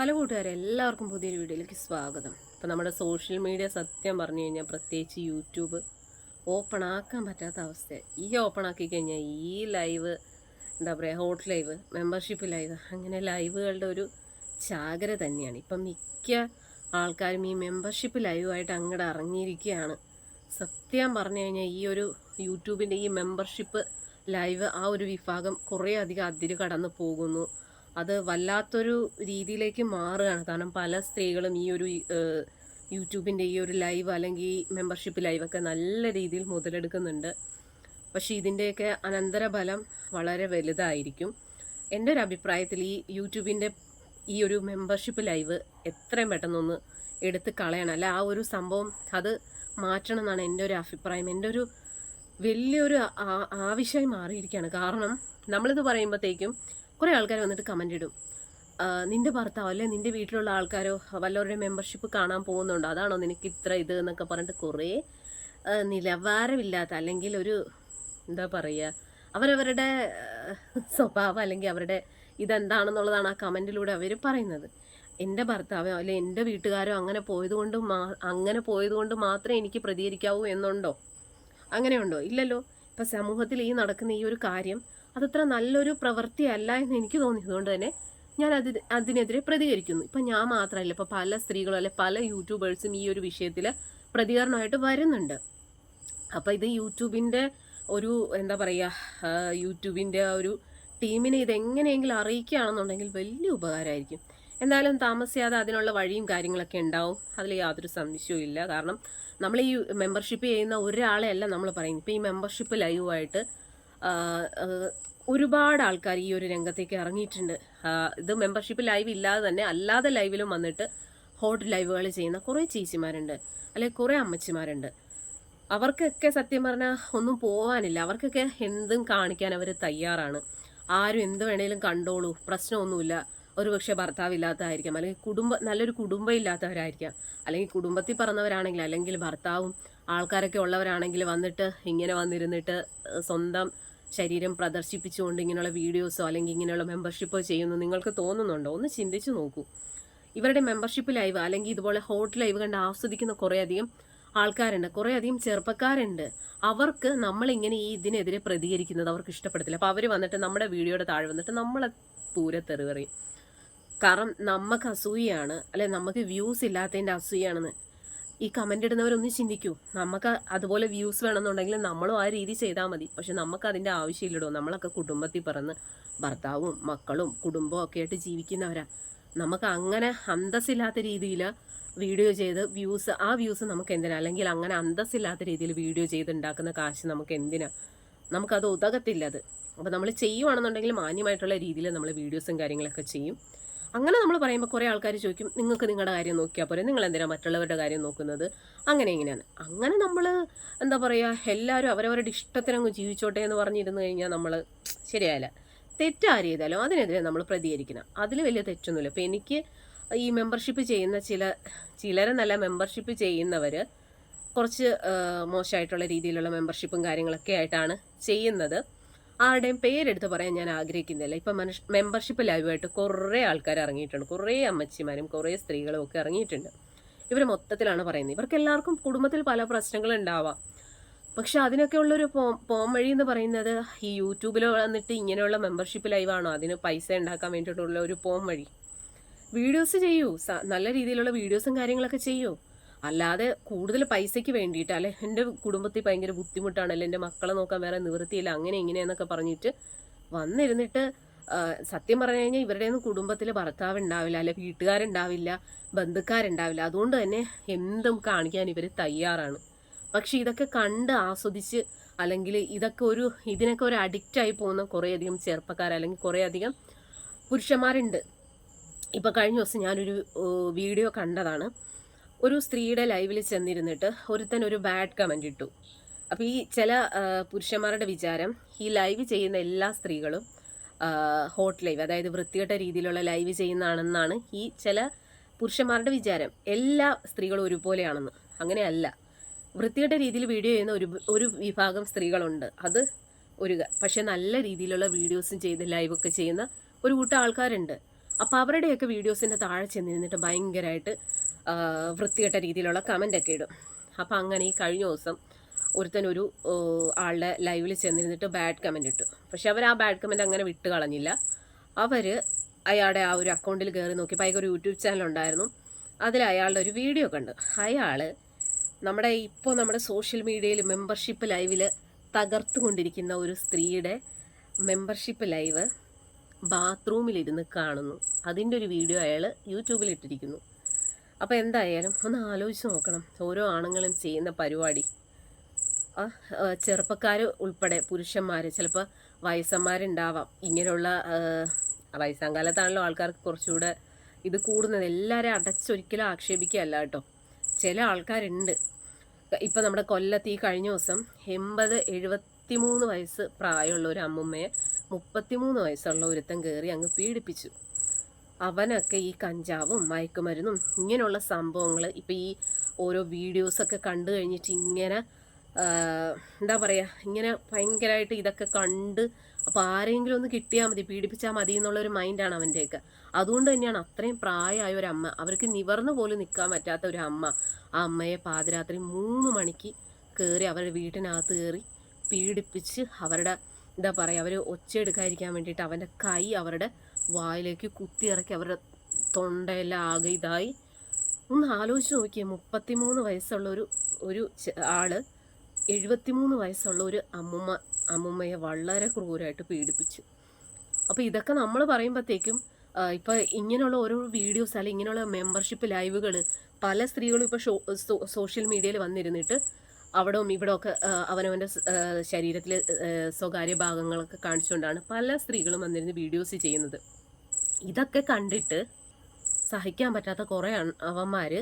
Hello കൂട്ടുകാരെ എല്ലാവർക്കും പുതിയൊരു വീഡിയോയിലേക്ക് സ്വാഗതം. ഇപ്പം നമ്മുടെ സോഷ്യൽ മീഡിയ സത്യം പറഞ്ഞു കഴിഞ്ഞാൽ പ്രത്യേകിച്ച് യൂട്യൂബ് ഓപ്പൺ ആക്കാൻ പറ്റാത്ത അവസ്ഥ ഈ ഓപ്പൺ ആക്കി കഴിഞ്ഞാൽ ഈ ലൈവ് എന്താ പറയുക ഹോട്ട് ലൈവ് മെമ്പർഷിപ്പ് ലൈവ് അങ്ങനെ ലൈവുകളുടെ ഒരു ചാകര തന്നെയാണ്. ഇപ്പം മിക്ക ആൾക്കാരും ഈ മെമ്പർഷിപ്പ് ലൈവായിട്ട് അങ്ങോട്ട് ഇറങ്ങിയിരിക്കുകയാണ് സത്യം പറഞ്ഞു കഴിഞ്ഞാൽ ഈ ഒരു യൂട്യൂബിന്റെ ഈ മെമ്പർഷിപ്പ് ലൈവ് ആ ഒരു വിഭാഗം കുറേ അധികം അതിര് കടന്നു പോകുന്നു. അത് വല്ലാത്തൊരു രീതിയിലേക്ക് മാറുകയാണ്. കാരണം പല സ്ത്രീകളും ഈ ഒരു യൂട്യൂബിന്റെ ഈ ഒരു ലൈവ് അല്ലെങ്കിൽ മെമ്പർഷിപ്പ് ലൈവൊക്കെ നല്ല രീതിയിൽ മുതലെടുക്കുന്നുണ്ട്. പക്ഷേ ഇതിന്റെയൊക്കെ അനന്തരഫലം വളരെ വലുതായിരിക്കും. എന്റെ ഒരു അഭിപ്രായത്തിൽ ഈ യൂട്യൂബിന്റെ ഈ ഒരു മെമ്പർഷിപ്പ് ലൈവ് എത്രയും പെട്ടെന്നൊന്ന് എടുത്ത് കളയണം. അല്ല ആ ഒരു സംഭവം അത് മാറ്റണം എന്നാണ് എന്റെ ഒരു അഭിപ്രായം. എന്റെ ഒരു വലിയൊരു ആവശ്യമായി മാറിയിരിക്കുകയാണ്. കാരണം നമ്മളിത് പറയുമ്പോഴത്തേക്കും കുറേ ആൾക്കാർ വന്നിട്ട് കമന്റ് ഇടും. നിന്റെ ഭർത്താവ്? അല്ലെ നിന്റെ വീട്ടിലുള്ള ആൾക്കാരോ? വല്ലവരുടെ മെമ്പർഷിപ്പ് കാണാൻ പോകുന്നുണ്ടോ? അതാണോ നിനക്ക് ഇത്ര ഇത് എന്നൊക്കെ പറഞ്ഞിട്ട് കുറേ നിലവാരമില്ലാത്ത അല്ലെങ്കിൽ ഒരു എന്താ പറയുക അവരവരുടെ സ്വഭാവം അല്ലെങ്കിൽ അവരുടെ ഇതെന്താണെന്നുള്ളതാണ് ആ കമന്റിലൂടെ അവർ പറയുന്നത്. എന്റെ ഭർത്താവോ? അല്ലെ എന്റെ വീട്ടുകാരോ അങ്ങനെ പോയതുകൊണ്ട് മാ അങ്ങനെ പോയതുകൊണ്ട് മാത്രമേ എനിക്ക് പ്രതികരിക്കാവൂ എന്നുണ്ടോ? അങ്ങനെയുണ്ടോ? ഇല്ലല്ലോ. ഇപ്പം സമൂഹത്തിൽ ഈ നടക്കുന്ന ഈ ഒരു കാര്യം അതത്ര നല്ലൊരു പ്രവൃത്തിയല്ല എന്ന് എനിക്ക് തോന്നിയതുകൊണ്ട് തന്നെ ഞാൻ അതിന് അതിനെതിരെ പ്രതികരിക്കുന്നു. ഇപ്പം ഞാൻ മാത്രമല്ല ഇപ്പം പല സ്ത്രീകളും അല്ലെ പല യൂട്യൂബേഴ്സും ഈ ഒരു വിഷയത്തിൽ പ്രതികരണമായിട്ട് വരുന്നുണ്ട്. അപ്പം ഇത് യൂട്യൂബിന്റെ ഒരു എന്താ പറയുക യൂട്യൂബിന്റെ ഒരു ടീമിനെ ഇതെങ്ങനെയെങ്കിലും അറിയിക്കുകയാണെന്നുണ്ടെങ്കിൽ വലിയ ഉപകാരമായിരിക്കും. എന്തായാലും താമസിയാതെ അതിനുള്ള വഴിയും കാര്യങ്ങളൊക്കെ ഉണ്ടാവും. അതിൽ യാതൊരു സംശയവും ഇല്ല. കാരണം നമ്മൾ ഈ മെമ്പർഷിപ്പ് ചെയ്യുന്ന ഒരാളെയല്ല നമ്മൾ പറയുന്നത്. ഇപ്പോൾ ഈ മെമ്പർഷിപ്പ് ലൈവായിട്ട് ഒരുപാട് ആൾക്കാർ ഈ ഒരു രംഗത്തേക്ക് ഇറങ്ങിയിട്ടുണ്ട്. ഇത് മെമ്പർഷിപ്പ് ലൈവ് ഇല്ലാതെ തന്നെ അല്ലാതെ ലൈവിലും വന്നിട്ട് ഹോട്ട് ലൈവുകൾ ചെയ്യുന്ന കുറേ ചേച്ചിമാരുണ്ട് അല്ലെങ്കിൽ കുറേ അമ്മച്ചിമാരുണ്ട്. അവർക്കൊക്കെ സത്യം പറഞ്ഞാൽ ഒന്നും പോകാനില്ല അവർക്കൊക്കെ എന്തും കാണിക്കാൻ അവർ തയ്യാറാണ്. ആരും എന്ത് വേണേലും കണ്ടോളൂ. പ്രശ്നമൊന്നുമില്ല. ഒരുപക്ഷെ ഭർത്താവില്ലാത്തതായിരിക്കാം. അല്ലെങ്കിൽ കുടുംബ നല്ലൊരു കുടുംബം ഇല്ലാത്തവരായിരിക്കാം അല്ലെങ്കിൽ കുടുംബത്തിൽ പറഞ്ഞവരാണെങ്കിൽ അല്ലെങ്കിൽ ഭർത്താവും ആൾക്കാരൊക്കെ ഉള്ളവരാണെങ്കിൽ വന്നിട്ട് ഇങ്ങനെ വന്നിരുന്നിട്ട് സ്വന്തം ശരീരം പ്രദർശിപ്പിച്ചുകൊണ്ട് ഇങ്ങനെയുള്ള വീഡിയോസോ അല്ലെങ്കിൽ ഇങ്ങനെയുള്ള മെമ്പർഷിപ്പോ ചെയ്യുന്നു നിങ്ങൾക്ക് തോന്നുന്നുണ്ടോ? ഒന്ന് ചിന്തിച്ചു നോക്കൂ. ഇവരുടെ മെമ്പർഷിപ്പ് ലൈവ് അല്ലെങ്കിൽ ഇതുപോലെ ഹോട്ട് ലൈവ് കണ്ട് ആസ്വദിക്കുന്ന കുറേയധികം ആൾക്കാരുണ്ട്. കുറേയധികം ചെറുപ്പക്കാരുണ്ട്. അവർക്ക് നമ്മളിങ്ങനെ ഈ ഇതിനെതിരെ പ്രതികരിക്കുന്നത് അവർക്ക് ഇഷ്ടപ്പെടത്തില്ല. അപ്പോൾ അവർ വന്നിട്ട് നമ്മുടെ വീഡിയോയുടെ താഴെ വന്നിട്ട് നമ്മളെ പൂരെ തെറിവറിയും കാരണം നമുക്ക് അസൂയാണ് അല്ലെ നമുക്ക് വ്യൂസ് ഇല്ലാത്തതിന്റെ അസൂയാണെന്ന് ഈ കമന്റ് ഇടുന്നവരൊന്നും ചിന്തിക്കൂ. നമുക്ക് അതുപോലെ വ്യൂസ് വേണമെന്നുണ്ടെങ്കിൽ നമ്മളും ആ രീതി ചെയ്താൽ മതി. പക്ഷെ നമുക്ക് അതിന്റെ ആവശ്യമില്ലടോ. നമ്മളൊക്കെ കുടുംബത്തിൽ പറന്ന് ഭർത്താവും മക്കളും കുടുംബവും ഒക്കെ ആയിട്ട് ജീവിക്കുന്നവരാണ് നമുക്ക് അങ്ങനെ അന്തസ്സില്ലാത്ത രീതിയിൽ വീഡിയോ ചെയ്ത് വ്യൂസ് ആ വ്യൂസ് നമുക്ക് എന്തിനാ? അല്ലെങ്കിൽ അങ്ങനെ അന്തസ്സില്ലാത്ത രീതിയിൽ വീഡിയോ ചെയ്ത് ഉണ്ടാക്കുന്ന കാശ് നമുക്ക് എന്തിനാ? നമുക്കത് ഉതകത്തില്ല അത്. അപ്പോൾ നമ്മൾ ചെയ്യുവാണെന്നുണ്ടെങ്കിൽ മാന്യമായിട്ടുള്ള രീതിയിൽ നമ്മൾ വീഡിയോസും കാര്യങ്ങളൊക്കെ ചെയ്യും. അങ്ങനെ നമ്മൾ പറയുമ്പോൾ കുറേ ആൾക്കാർ ചോദിക്കും നിങ്ങൾക്ക് നിങ്ങളുടെ കാര്യം നോക്കിയാൽ പോരെ? നിങ്ങൾ എന്തിനാണ് മറ്റുള്ളവരുടെ കാര്യം നോക്കുന്നത്? അങ്ങനെ ഇങ്ങനെയാണ്. അങ്ങനെ നമ്മൾ എന്താ പറയുക എല്ലാവരും അവരവരുടെ ഇഷ്ടത്തിനങ്ങ് ജീവിച്ചോട്ടെ എന്ന് പറഞ്ഞിരുന്നു കഴിഞ്ഞാൽ നമ്മൾ ശരിയായില്ല. തെറ്റാര് ചെയ്താലും അതിനെതിരെ നമ്മൾ പ്രതികരിക്കണം. അതിൽ വലിയ തെറ്റൊന്നുമില്ല. അപ്പോൾ എനിക്ക് ഈ മെമ്പർഷിപ്പ് ചെയ്യുന്ന ചില ചിലരെന്നല്ല മെമ്പർഷിപ്പ് ചെയ്യുന്നവർ കുറച്ച് മോശമായിട്ടുള്ള രീതിയിലുള്ള മെമ്പർഷിപ്പും കാര്യങ്ങളൊക്കെ ആയിട്ടാണ് ചെയ്യുന്നത്. ആരുടെയും പേരെടുത്ത് പറയാൻ ഞാൻ ആഗ്രഹിക്കുന്നില്ല. ഇപ്പം മനുഷ്യ മെമ്പർഷിപ്പ് ലൈവായിട്ട് കുറേ ആൾക്കാർ ഇറങ്ങിയിട്ടുണ്ട്. കുറേ അമ്മച്ചിമാരും കുറേ സ്ത്രീകളും ഒക്കെ ഇറങ്ങിയിട്ടുണ്ട്. ഇവർ മൊത്തത്തിലാണ് പറയുന്നത്. ഇവർക്ക് എല്ലാവർക്കും കുടുംബത്തിൽ പല പ്രശ്നങ്ങളും ഉണ്ടാവാം. പക്ഷെ അതിനൊക്കെ ഉള്ളൊരു പോ പോം വഴി എന്ന് പറയുന്നത് ഈ യൂട്യൂബിൽ വന്നിട്ട് ഇങ്ങനെയുള്ള മെമ്പർഷിപ്പ് ലൈവാണോ അതിന് പൈസ ഉണ്ടാക്കാൻ വേണ്ടിയിട്ടുള്ള ഒരു പോം വഴി. വീഡിയോസ് ചെയ്യൂ. നല്ല രീതിയിലുള്ള വീഡിയോസും കാര്യങ്ങളൊക്കെ ചെയ്യൂ. അല്ലാതെ കൂടുതൽ പൈസയ്ക്ക് വേണ്ടിയിട്ട് അല്ലെ? എന്റെ കുടുംബത്തിൽ ഭയങ്കര ബുദ്ധിമുട്ടാണ് അല്ലെ? എന്റെ മക്കളെ നോക്കാൻ വേറെ നിവൃത്തിയില്ല അങ്ങനെ ഇങ്ങനെയെന്നൊക്കെ പറഞ്ഞിട്ട് വന്നിരുന്നിട്ട് സത്യം പറഞ്ഞു കഴിഞ്ഞാൽ ഇവരുടെ ഒന്നും കുടുംബത്തിൽ ഭർത്താവ് ഉണ്ടാവില്ല അല്ലെ? വീട്ടുകാരുണ്ടാവില്ല ബന്ധുക്കാരുണ്ടാവില്ല. അതുകൊണ്ട് തന്നെ എന്തും കാണിക്കാൻ ഇവർ തയ്യാറാണ്. പക്ഷെ ഇതൊക്കെ കണ്ട് ആസ്വദിച്ച് അല്ലെങ്കിൽ ഇതൊക്കെ ഒരു ഇതിനൊക്കെ ഒരു അഡിക്റ്റായി പോകുന്ന കുറേയധികം ചെറുപ്പക്കാർ അല്ലെങ്കിൽ കുറേയധികം പുരുഷന്മാരുണ്ട്. ഇപ്പോൾ കഴിഞ്ഞ ദിവസം ഞാനൊരു വീഡിയോ കണ്ടതാണ്. ഒരു സ്ത്രീയുടെ ലൈവിൽ ചെന്നിരുന്നിട്ട് ഒരുത്തൻ ഒരു ബാഡ് കമന്റ് ഇട്ടു. അപ്പോൾ ഈ ചില പുരുഷന്മാരുടെ വിചാരം ഈ ലൈവ് ചെയ്യുന്ന എല്ലാ സ്ത്രീകളും ഹോട്ട് ലൈവ് അതായത് വൃത്തികെട്ട രീതിയിലുള്ള ലൈവ് ചെയ്യുന്നതാണെന്നാണ് ഈ ചില പുരുഷന്മാരുടെ വിചാരം. എല്ലാ സ്ത്രീകളും ഒരുപോലെയാണെന്ന്. അങ്ങനെയല്ല വൃത്തികെട്ട രീതിയിൽ വീഡിയോ ചെയ്യുന്ന ഒരു ഒരു വിഭാഗം സ്ത്രീകളുണ്ട്. അത് ഒരു പക്ഷേ നല്ല രീതിയിലുള്ള വീഡിയോസും ചെയ്ത് ലൈവൊക്കെ ചെയ്യുന്ന ഒരു കൂട്ടം ആൾക്കാരുണ്ട്. അപ്പോൾ അവരുടെയൊക്കെ വീഡിയോസിന്റെ താഴെ ചെന്നിരുന്നിട്ട് ഭയങ്കരമായിട്ട് വൃത്തികെട്ട രീതിയിലുള്ള കമന്റൊക്കെ ഇടും. അപ്പം അങ്ങനെ ഈ കഴിഞ്ഞ ദിവസം ഒരുത്തൻ ഒരു ആളുടെ ലൈവിൽ ചെന്നിരുന്നിട്ട് ബാഡ് കമന്റ് ഇട്ടു. പക്ഷെ അവർ ആ ബാഡ് കമന്റ് അങ്ങനെ വിട്ട് കളഞ്ഞില്ല. അവർ അയാളുടെ ആ ഒരു അക്കൗണ്ടിൽ കയറി നോക്കിയപ്പോൾ അയാൾക്ക് ഒരു യൂട്യൂബ് ചാനൽ ഉണ്ടായിരുന്നു. അതിൽ അയാളുടെ ഒരു വീഡിയോ കണ്ടു അയാൾ നമ്മുടെ ഇപ്പോൾ നമ്മുടെ സോഷ്യൽ മീഡിയയിൽ മെമ്പർഷിപ്പ് ലൈവിൽ തകർത്തുകൊണ്ടിരിക്കുന്ന ഒരു സ്ത്രീയുടെ മെമ്പർഷിപ്പ് ലൈവ് ബാത്റൂമിലിരുന്ന് കാണുന്നു. അതിന്റെ ഒരു വീഡിയോ അയാൾ യൂട്യൂബിൽ ഇട്ടിരിക്കുന്നു. അപ്പോൾ എന്തായാലും ഒന്ന് ആലോചിച്ച് നോക്കണം. ഓരോ ആണുങ്ങളും ചെയ്യുന്ന പരിപാടി. ചെറുപ്പക്കാർ ഉൾപ്പെടെ പുരുഷന്മാർ ചിലപ്പോൾ വയസ്സന്മാരുണ്ടാവാം. ഇങ്ങനെയുള്ള വയസ്സാം കാലത്താണല്ലോ ആൾക്കാർക്ക് കുറച്ചുകൂടെ ഇത് കൂടുന്നത്. എല്ലാവരെയും അടച്ചൊരിക്കലും ആക്ഷേപിക്കുകയല്ല കേട്ടോ. ചില ആൾക്കാരുണ്ട്. ഇപ്പം നമ്മുടെ കൊല്ലത്ത് ഈ കഴിഞ്ഞ ദിവസം എൺപത് എഴുപത്തി മൂന്ന് വയസ്സ് പ്രായമുള്ള ഒരു അമ്മുമ്മയെ മുപ്പത്തിമൂന്ന് വയസ്സുള്ള ഒരുത്തൻ കയറി അങ്ങ് പീഡിപ്പിച്ചു. അവനൊക്കെ ഈ കഞ്ചാവും മയക്കുമരുന്നും ഇങ്ങനെയുള്ള സംഭവങ്ങൾ ഇപ്പം ഈ ഓരോ വീഡിയോസൊക്കെ കണ്ടു കഴിഞ്ഞിട്ട് ഇങ്ങനെ എന്താ പറയുക ഇങ്ങനെ ഭയങ്കരമായിട്ട് ഇതൊക്കെ കണ്ട് അപ്പോൾ ആരെങ്കിലും ഒന്ന് കിട്ടിയാൽ മതി പീഡിപ്പിച്ചാൽ മതി എന്നുള്ളൊരു മൈൻഡാണ് അവന്റെയൊക്കെ അതുകൊണ്ട് തന്നെയാണ് അത്രയും പ്രായമായ ഒരു അമ്മ അവർക്ക് നിവർന്നു പോലും നിൽക്കാൻ പറ്റാത്ത ഒരു അമ്മ. ആ അമ്മയെ പാതിരാത്രി മൂന്ന് മണിക്ക് കയറി അവരുടെ വീട്ടിനകത്ത് കയറി പീഡിപ്പിച്ച് അവരുടെ എന്താ പറയുക അവർ ഒച്ചയെടുക്കാതിരിക്കാൻ വേണ്ടിയിട്ട് അവന്റെ കൈ അവരുടെ വായിലേക്ക് കുത്തി ഇറക്കി അവരുടെ തൊണ്ടയെല്ലാം ആകെ ഇതായി. ഒന്ന് ആലോചിച്ച് നോക്കിയേ മുപ്പത്തിമൂന്ന് വയസ്സുള്ള ഒരു ഒരു ആൾ എഴുപത്തിമൂന്ന് വയസ്സുള്ള ഒരു അമ്മുമ്മ അമ്മുമ്മയെ വളരെ ക്രൂരമായിട്ട് പീഡിപ്പിച്ചു. അപ്പോൾ ഇതൊക്കെ നമ്മൾ പറയുമ്പോഴത്തേക്കും ഇപ്പോൾ ഇങ്ങനെയുള്ള ഓരോ വീഡിയോസ് അല്ലെങ്കിൽ ഇങ്ങനെയുള്ള മെമ്പർഷിപ്പ് ലൈവുകൾ പല സ്ത്രീകളും ഇപ്പോൾ സോഷ്യൽ മീഡിയയിൽ വന്നിരുന്നിട്ട് അവിടെ ഇവിടെ ഒക്കെ അവനവന്റെ ശരീരത്തിലെ സ്വകാര്യ ഭാഗങ്ങളൊക്കെ കാണിച്ചുകൊണ്ടാണ് പല സ്ത്രീകളും വന്നിരുന്ന് വീഡിയോസ് ചെയ്യുന്നത്. ഇതൊക്കെ കണ്ടിട്ട് സഹിക്കാൻ പറ്റാത്ത കുറേ അവന്മാർ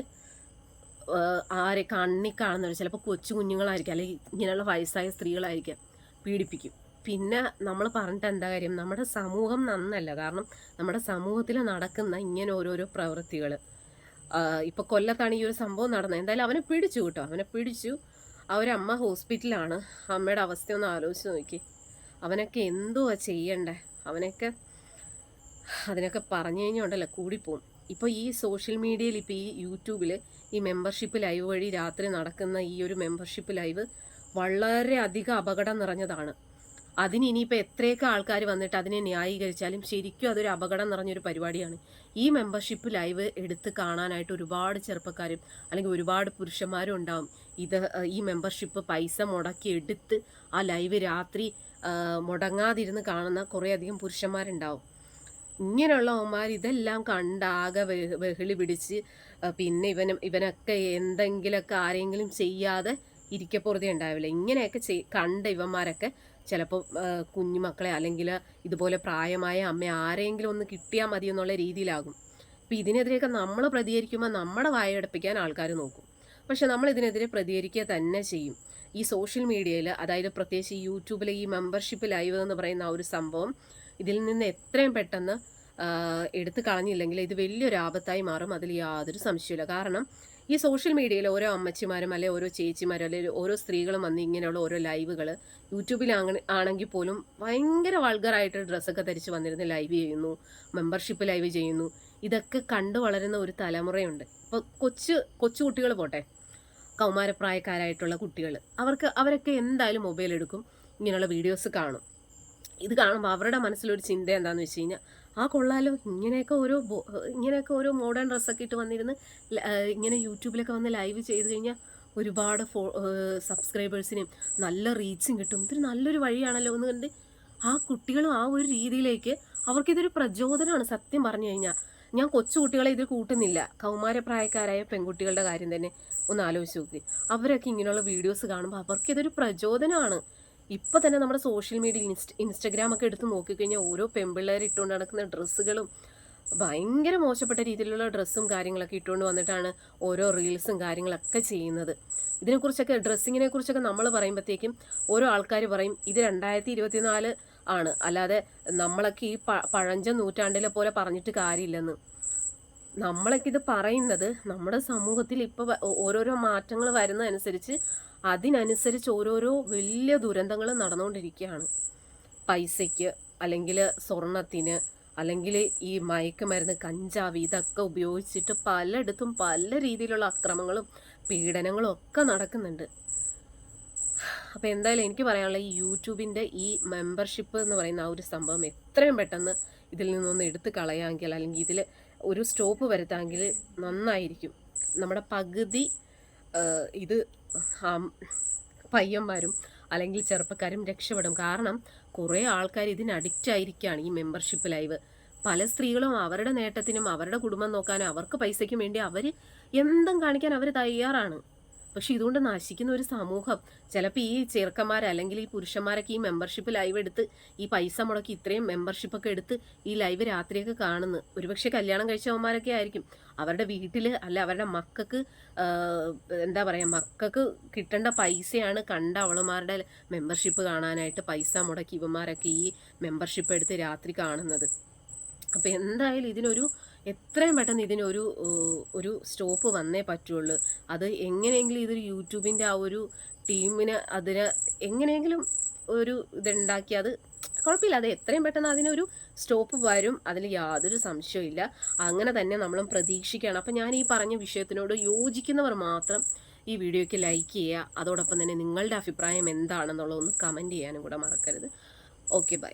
ആരെ കണ്ണി കാണുന്നവർ ചിലപ്പോൾ കൊച്ചു കുഞ്ഞുങ്ങളായിരിക്കും അല്ലെങ്കിൽ ഇങ്ങനെയുള്ള വയസ്സായ സ്ത്രീകളായിരിക്കാം പീഡിപ്പിക്കും. പിന്നെ നമ്മൾ പറഞ്ഞിട്ട് എന്താ കാര്യം? നമ്മുടെ സമൂഹം നന്നല്ല. കാരണം നമ്മുടെ സമൂഹത്തിൽ നടക്കുന്ന ഇങ്ങനെ ഓരോരോ പ്രവൃത്തികൾ ഇപ്പോൾ കൊല്ലത്താണ് ഈ ഒരു സംഭവം നടന്നത്. എന്തായാലും അവനെ പിടിച്ചു കേട്ടോ. അവനെ പിടിച്ചു. അവരമ്മ ഹോസ്പിറ്റലാണ്. അമ്മയുടെ അവസ്ഥയൊന്ന് ആലോചിച്ച് നോക്കി. അവനൊക്കെ എന്തുവാ ചെയ്യണ്ടേ? അവനൊക്കെ അതിനൊക്കെ പറഞ്ഞു കഴിഞ്ഞുണ്ടല്ലോ കൂടിപ്പോവും. ഇപ്പോൾ ഈ സോഷ്യൽ മീഡിയയിൽ ഇപ്പോൾ ഈ യൂട്യൂബിൽ ഈ മെമ്പർഷിപ്പ് ലൈവ് വഴി രാത്രി നടക്കുന്ന ഈ ഒരു മെമ്പർഷിപ്പ് ലൈവ് വളരെ അധികം അപകടം നിറഞ്ഞതാണ്. അതിന് ഇനിയിപ്പോൾ എത്രയൊക്കെ ആൾക്കാർ വന്നിട്ട് അതിനെ ന്യായീകരിച്ചാലും ശരിക്കും അതൊരു അപകടം നിറഞ്ഞൊരു പരിപാടിയാണ്. ഈ മെമ്പർഷിപ്പ് ലൈവ് എടുത്ത് കാണാനായിട്ട് ഒരുപാട് ചെറുപ്പക്കാരും അല്ലെങ്കിൽ ഒരുപാട് പുരുഷന്മാരും ഉണ്ടാവും. ഇത് ഈ മെമ്പർഷിപ്പ് പൈസ മുടക്കി എടുത്ത് ആ ലൈവ് രാത്രി മുടങ്ങാതിരുന്ന് കാണുന്ന കുറേയധികം പുരുഷന്മാരുണ്ടാവും. ഇങ്ങനെയുള്ള അവന്മാർ ഇതെല്ലാം കണ്ടാകെ വെഹിളി പിടിച്ച് പിന്നെ ഇവനും ഇവനൊക്കെ എന്തെങ്കിലുമൊക്കെ ആരെങ്കിലും ചെയ്യാതെ ഇരിക്കപ്പുറതി ഉണ്ടാവില്ല. ഇങ്ങനെയൊക്കെ ചെയ് കണ്ട ഇവന്മാരൊക്കെ ചിലപ്പോൾ കുഞ്ഞുമക്കളെ അല്ലെങ്കിൽ ഇതുപോലെ പ്രായമായ അമ്മ ആരെങ്കിലും ഒന്ന് കിട്ടിയാൽ മതി എന്നുള്ള രീതിയിലാകും. അപ്പം ഇതിനെതിരെയൊക്കെ നമ്മൾ പ്രതികരിക്കുമ്പോൾ നമ്മുടെ വായടപ്പിക്കാൻ ആൾക്കാർ നോക്കും. പക്ഷെ നമ്മൾ ഇതിനെതിരെ പ്രതികരിക്കുക തന്നെ ചെയ്യും. ഈ സോഷ്യൽ മീഡിയയിൽ അതായത് പ്രത്യേകിച്ച് യൂട്യൂബിലെ ഈ മെമ്പർഷിപ്പ് ലൈവ് എന്ന് പറയുന്ന ആ ഒരു സംഭവം ഇതിൽ നിന്ന് എത്രയും പെട്ടെന്ന് എടുത്തു കളഞ്ഞില്ലെങ്കിൽ ഇത് വലിയൊരു ആപത്തായി മാറും. അതിൽ യാതൊരു സംശയമില്ല കാരണം ഈ സോഷ്യൽ മീഡിയയിൽ ഓരോ അമ്മച്ചിമാരും അല്ലെ ഓരോ ചേച്ചിമാരും അല്ലെങ്കിൽ ഓരോ സ്ത്രീകളും വന്ന് ഇങ്ങനെയുള്ള ഓരോ ലൈവുകൾ യൂട്യൂബിൽ ആണെങ്കിൽ പോലും ഭയങ്കര വൾഗറായിട്ട് ഡ്രസ്സൊക്കെ ധരിച്ച് വന്നിരുന്ന് ലൈവ് ചെയ്യുന്നു മെമ്പർഷിപ്പ് ലൈവ് ചെയ്യുന്നു. ഇതൊക്കെ കണ്ടു വളരുന്ന ഒരു തലമുറയുണ്ട്. ഇപ്പോൾ കൊച്ചു കൊച്ചു കുട്ടികൾ പോട്ടെ. കൗമാരപ്രായക്കാരായിട്ടുള്ള കുട്ടികൾ അവർക്ക് അവരൊക്കെ എന്തായാലും മൊബൈൽ എടുക്കും ഇങ്ങനെയുള്ള വീഡിയോസ് കാണും. ഇത് കാണുമ്പോൾ അവരുടെ മനസ്സിലൊരു ചിന്ത എന്താണെന്ന് വെച്ച് കഴിഞ്ഞാൽ ആ കൊള്ളാലോ ഇങ്ങനെയൊക്കെ ഓരോ ഇങ്ങനെയൊക്കെ ഓരോ മോഡേൺ ഡ്രസ്സൊക്കെ ഇട്ട് വന്നിരുന്ന് ഇങ്ങനെ യൂട്യൂബിലൊക്കെ വന്ന് ലൈവ് ചെയ്ത് കഴിഞ്ഞാൽ ഒരുപാട് ഫോ സബ്സ്ക്രൈബേഴ്സിനും നല്ല റീച്ചും കിട്ടും. ഇതൊരു നല്ലൊരു വഴിയാണല്ലോ എന്ന് കണ്ട് ആ കുട്ടികളും ആ ഒരു രീതിയിലേക്ക് അവർക്കിതൊരു പ്രചോദനമാണ് സത്യം പറഞ്ഞു കഴിഞ്ഞാൽ ഞാൻ കൊച്ചു കുട്ടികളെ ഇതിൽ കൂട്ടുന്നില്ല. കൗമാരപ്രായക്കാരായ പെൺകുട്ടികളുടെ കാര്യം തന്നെ ഒന്ന് ആലോചിച്ച് നോക്കി. അവരൊക്കെ ഇങ്ങനെയുള്ള വീഡിയോസ് കാണുമ്പോൾ അവർക്കിതൊരു പ്രചോദനമാണ്. ഇപ്പം തന്നെ നമ്മുടെ സോഷ്യൽ മീഡിയ ഇൻസ്റ്റ ഇൻസ്റ്റഗ്രാം ഒക്കെ എടുത്ത് നോക്കിക്കഴിഞ്ഞാൽ ഓരോ പെൺപിള്ളേർ ഇട്ടുകൊണ്ട് നടക്കുന്ന ഡ്രസ്സുകളും ഭയങ്കര മോശപ്പെട്ട രീതിയിലുള്ള ഡ്രസ്സും കാര്യങ്ങളൊക്കെ ഇട്ടുകൊണ്ട് വന്നിട്ടാണ് ഓരോ റീൽസും കാര്യങ്ങളൊക്കെ ചെയ്യുന്നത്. ഇതിനെക്കുറിച്ചൊക്കെ ഡ്രസ്സിങ്ങിനെ കുറിച്ചൊക്കെ നമ്മൾ പറയുമ്പോഴത്തേക്കും ഓരോ ആൾക്കാർ പറയും ഇത് രണ്ടായിരത്തി ഇരുപത്തിനാല് ആണ്. അല്ലാതെ നമ്മളൊക്കെ ഈ പഴഞ്ച നൂറ്റാണ്ടിലെ പോലെ പറഞ്ഞിട്ട് കാര്യമില്ലെന്ന്. നമ്മളൊക്കെ ഇത് പറയുന്നത് നമ്മുടെ സമൂഹത്തിൽ ഇപ്പോൾ ഓരോരോ മാറ്റങ്ങൾ വരുന്നതനുസരിച്ച് അതിനനുസരിച്ച് ഓരോരോ വലിയ ദുരന്തങ്ങൾ നടന്നുകൊണ്ടിരിക്കുകയാണ്. പൈസയ്ക്ക് അല്ലെങ്കിൽ സ്വർണത്തിന് അല്ലെങ്കിൽ ഈ മയക്കുമരുന്ന് കഞ്ചാവ് ഇതൊക്കെ ഉപയോഗിച്ചിട്ട് പലയിടത്തും പല രീതിയിലുള്ള അക്രമങ്ങളും പീഡനങ്ങളും ഒക്കെ നടക്കുന്നുണ്ട്. അപ്പോൾ എന്തായാലും എനിക്ക് പറയാനുള്ള ഈ യൂട്യൂബിന്റെ ഈ മെമ്പർഷിപ്പ് എന്ന് പറയുന്ന ആ ഒരു സംഭവം എത്രയും പെട്ടെന്ന് ഇതിൽ നിന്നൊന്ന് എടുത്ത് കളയാമെങ്കിൽ അല്ലെങ്കിൽ ഇതിൽ ഒരു സ്റ്റോപ്പ് വരുത്താമെങ്കിൽ നന്നായിരിക്കും. നമ്മുടെ പകുതി ഇത് പയ്യന്മാരും അല്ലെങ്കിൽ ചെറുപ്പക്കാരും രക്ഷപ്പെടും. കാരണം കുറേ ആൾക്കാർ ഇതിന് അഡിക്റ്റ് ആയിരിക്കുകയാണ് ഈ മെമ്പർഷിപ്പ് ലൈവ് പല സ്ത്രീകളും അവരുടെ നേട്ടത്തിനും അവരുടെ കുടുംബം നോക്കാനും അവർക്ക് പൈസയ്ക്കും വേണ്ടി അവർ എന്തും കാണിക്കാൻ അവർ തയ്യാറാണ്. പക്ഷെ ഇതുകൊണ്ട് നശിക്കുന്ന ഒരു സമൂഹം. ചിലപ്പോൾ ഈ ചെറുക്കന്മാർ അല്ലെങ്കിൽ ഈ പുരുഷന്മാരൊക്കെ ഈ മെമ്പർഷിപ്പ് ലൈവ് എടുത്ത് ഈ പൈസ മുടക്കി ഇത്രയും മെമ്പർഷിപ്പൊക്കെ എടുത്ത് ഈ ലൈവ് രാത്രിയൊക്കെ കാണുന്നു. ഒരുപക്ഷെ കല്യാണം കഴിച്ചവന്മാരൊക്കെ ആയിരിക്കും. അവരുടെ വീട്ടിൽ അല്ല അവരുടെ മക്കൾക്ക് എന്താ പറയുക മക്കൾക്ക് കിട്ടേണ്ട പൈസയാണ് കണ്ട അവളുമാരുടെ മെമ്പർഷിപ്പ് കാണാനായിട്ട് പൈസ മുടക്കി ഇവന്മാരൊക്കെ ഈ മെമ്പർഷിപ്പ് എടുത്ത് രാത്രി കാണുന്നത്. അപ്പോൾ എന്തായാലും ഇതിനൊരു എത്രയും പെട്ടെന്ന് ഇതിനൊരു ഒരു സ്റ്റോപ്പ് വന്നേ പറ്റുള്ളൂ. അത് എങ്ങനെയെങ്കിലും ഇതൊരു യൂട്യൂബിന്റെ ആ ഒരു ടീമിന് അതിന് എങ്ങനെയെങ്കിലും ഒരു ഇതുണ്ടാക്കി അത് കുഴപ്പമില്ല. അത് എത്രയും പെട്ടെന്ന് അതിനൊരു സ്റ്റോപ്പ് വരും. അതിൽ യാതൊരു സംശയമില്ല അങ്ങനെ തന്നെ നമ്മളും പ്രതീക്ഷിക്കുകയാണ്. അപ്പം ഞാൻ ഈ പറഞ്ഞ വിഷയത്തിനോട് യോജിക്കുന്നവർ മാത്രം ഈ വീഡിയോയ്ക്ക് ലൈക്ക് ചെയ്യുക. അതോടൊപ്പം തന്നെ നിങ്ങളുടെ അഭിപ്രായം എന്താണെന്നുള്ളതൊന്ന് കമന്റ് ചെയ്യാനും കൂടെ മറക്കരുത്. Okay bye.